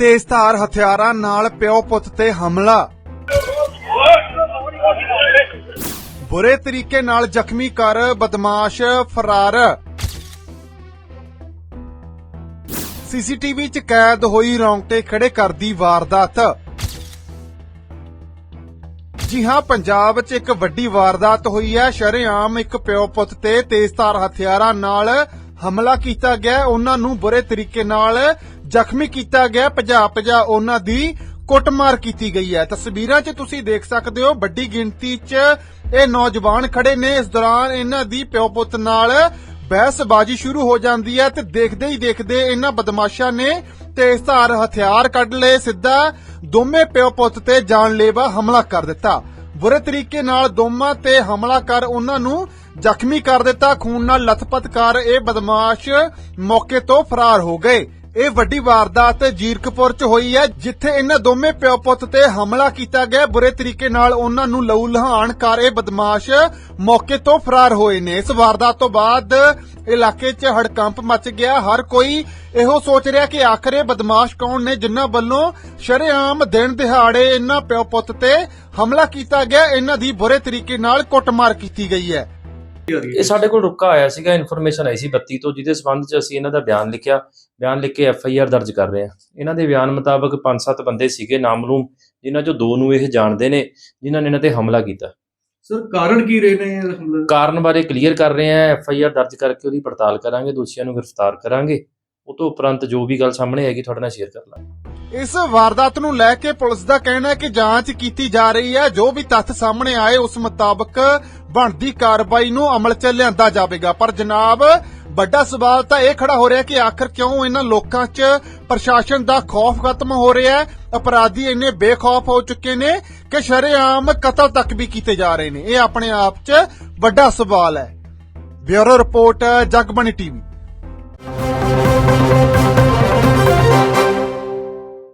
ਤੇਜ਼ਧਾਰ ਹਥਿਆਰਾਂ ਨਾਲ ਪਿਓ ਪੁੱਤ ਤੇ ਹਮਲਾ। ਬੁਰੇ ਤਰੀਕੇ ਨਾਲ ਜ਼ਖਮੀ ਕਰ ਬਦਮਾਸ਼ ਫਰਾਰ। ਸੀਸੀਟੀਵੀ 'ਚ ਕੈਦ ਹੋਈ ਰੌਂਗਟੇ ਖੜੇ ਕਰਦੀ ਵਾਰਦਾਤ। ਜੀ ਹਾਂ, ਪੰਜਾਬ 'ਚ ਇੱਕ ਵੱਡੀ ਵਾਰਦਾਤ ਹੋਈ ਹੈ। ਸ਼ਰੇਆਮ ਇੱਕ ਪਿਓ ਪੁੱਤ ਤੇ ਤੇਜ਼ਧਾਰ ਹਥਿਆਰਾਂ ਨਾਲ ਹਮਲਾ ਕੀਤਾ ਗਿਆ। ਹੈ। ਉਹਨਾਂ ਨੂੰ ਬੁਰੇ ਤਰੀਕੇ ਨਾਲ ਜ਼ਖਮੀ ਕੀਤਾ ਗਿਆ, ਭਜਾ ਭਜਾ ਉਹਨਾਂ ਦੀ ਕੁੱਟਮਾਰ ਕੀਤੀ ਗਈ ਹੈ। ਤਸਵੀਰਾਂ 'ਚ ਤੁਸੀਂ ਦੇਖ ਸਕਦੇ ਹੋ ਵੱਡੀ ਗਿਣਤੀ 'ਚ ਇਹ ਨੌਜਵਾਨ ਖੜੇ ਨੇ। ਇਸ ਦੌਰਾਨ ਇਹਨਾਂ ਦੀ ਪਿਓ ਪੁੱਤ ਨਾਲ ਬਹਿਸਬਾਜ਼ੀ ਸ਼ੁਰੂ ਹੋ ਜਾਂਦੀ ਹੈ ਤੇ ਦੇਖਦੇ ਹੀ ਦੇਖਦੇ ਇਹਨਾਂ ਬਦਮਾਸ਼ਾਂ ਨੇ ਤੇਜ਼ਧਾਰ ਹਥਿਆਰ ਕੱਢ ਲਏ। ਸਿੱਧਾ ਦੋਵੇਂ ਪਿਓ ਪੁੱਤ ਤੇ ਜਾਨਲੇਵਾ ਹਮਲਾ ਕਰ ਦਿੱਤਾ। ਬੁਰੇ ਤਰੀਕੇ ਨਾਲ ਦੋਵਾਂ ਤੇ ਹਮਲਾ ਕਰ ਉਹਨਾਂ ਨੂੰ ਜ਼ਖਮੀ ਕਰ ਦਿੱਤਾ। ਖੂਨ ਨਾਲ ਲਥਪਥ ਕਰ ਇਹ ਬਦਮਾਸ਼ ਮੌਕੇ ਤੋਂ ਫਰਾਰ ਹੋ ਗਏ। ਇਹ ਵੱਡੀ ਵਾਰਦਾਤ ਜੀਰਕਪੁਰ ਚ ਹੋਈ ਹੈ, ਜਿੱਥੇ ਇਹਨਾਂ ਦੋਵੇਂ ਪਿਓ ਪੁੱਤ ਤੇ ਹਮਲਾ ਕੀਤਾ ਗਿਆ। ਬੁਰੇ ਤਰੀਕੇ ਨਾਲ ਉਹਨਾਂ ਨੂੰ ਲਹੂ ਲਹਾਣ ਕਰ ਇਹ ਬਦਮਾਸ਼ ਮੌਕੇ ਤੋਂ ਫਰਾਰ ਹੋਏ ਨੇ। ਇਸ ਵਾਰਦਾਤ ਤੋਂ ਬਾਅਦ ਇਲਾਕੇ 'ਚ ਹੜਕੰਪ ਮਚ ਗਿਆ। ਹਰ ਕੋਈ ਇਹੋ ਸੋਚ ਰਿਹਾ ਕਿ ਆਖਰ ਇਹ ਬਦਮਾਸ਼ ਕੌਣ ਨੇ, ਜਿਨ੍ਹਾਂ ਵੱਲੋਂ ਸ਼ਰੇਆਮ ਦਿਨ ਦਿਹਾੜੇ ਇਹਨਾਂ ਪਿਓ ਪੁੱਤ ਤੇ ਹਮਲਾ ਕੀਤਾ ਗਿਆ। ਇਹਨਾਂ ਦੀ ਬੁਰੇ ਤਰੀਕੇ ਨਾਲ ਕੁੱਟਮਾਰ ਕੀਤੀ ਗਈ ਹੈ। ਇਹ ਸਾਡੇ ਕੋਲ ਰੁਕਾ ਆਇਆ ਸੀਗਾ ਇਨਫੋਰਮੇਸ਼ਨ ਆਈ ਸੀ 32 ਤੋਂ ਜਿਹਦੇ ਸੰਬੰਧ ਚ ਅਸੀਂ ਇਹਨਾਂ ਦਾ ਬਿਆਨ ਲਿਖਿਆ ਬਿਆਨ ਲਿਖ ਕੇ ਐਫ ਆਈ ਆਰ ਦਰਜ ਕਰ ਰਹੇ ਹਾਂ। ਇਹਨਾਂ ਦੇ ਬਿਆਨ ਮੁਤਾਬਕ 5-7 ਬੰਦੇ ਸੀਗੇ ਨਾਮਲੂਮ ਜਿਨ੍ਹਾਂ ਚੋਂ ਦੋ ਨੂੰ ਇਹ ਜਾਣਦੇ ਨੇ ਜਿਨ੍ਹਾਂ ਨੇ ਇਹਨਾਂ ਤੇ ਹਮਲਾ ਕੀਤਾ। ਸਰ ਕਾਰਨ ਕੀ ਰਹੇ ਨੇ ਹਮਲੇ? ਕਾਰਨ ਬਾਰੇ ਕਲੀਅਰ ਕਰ ਰਹੇ ਹਾਂ ਐਫ ਆਈ ਆਰ ਦਰਜ ਕਰਕੇ ਉਹਦੀ ਪੜਤਾਲ ਕਰਾਂਗੇ ਦੋਸ਼ੀਆਂ ਨੂੰ ਗ੍ਰਿਫਤਾਰ ਕਰਾਂਗੇ। ਉਹ ਤੋਂ ਉਪਰੰਤ ਜੋ ਵੀ ਗੱਲ ਸਾਹਮਣੇ ਆਏਗੀ ਤੁਹਾਡੇ ਨਾਲ ਸ਼ੇਅਰ ਕਰ ਲਾਂਗੇ। ਇਸ ਵਾਰਦਾਤ ਨੂੰ ਲੈ ਕੇ ਪੁਲਿਸ ਦਾ ਕਹਿਣਾ ਹੈ ਕਿ ਜਾਂਚ ਕੀਤੀ ਜਾ ਰਹੀ ਹੈ। ਜੋ ਵੀ ਤੱਥ ਸਾਹਮਣੇ ਆਏ, ਉਸ ਮੁਤਾਬਕ ਬਣਦੀ ਕਾਰਵਾਈ ਨੂੰ ਅਮਲ 'ਚ ਲਿਆਂਦਾ ਜਾਵੇਗਾ। ਪਰ ਜਨਾਬ, ਵੱਡਾ ਸਵਾਲ ਤਾਂ ਇਹ ਖੜਾ ਹੋ ਰਿਹਾ ਕਿ ਆਖਰ ਕਿਉਂ ਇਹਨਾਂ ਲੋਕਾਂ 'ਚ ਪ੍ਰਸ਼ਾਸਨ ਦਾ ਖੌਫ ਖਤਮ ਹੋ ਰਿਹਾ ਹੈ? ਅਪਰਾਧੀ ਇੰਨੇ ਬੇਖੌਫ ਹੋ ਚੁੱਕੇ ਨੇ ਕਿ ਸ਼ਰੇਆਮ ਕਤਲ ਤੱਕ ਵੀ ਕੀਤੇ ਜਾ ਰਹੇ ਨੇ। ਇਹ ਆਪਣੇ ਆਪ 'ਚ ਵੱਡਾ ਸਵਾਲ ਹੈ। Bureau report Jagbani TV.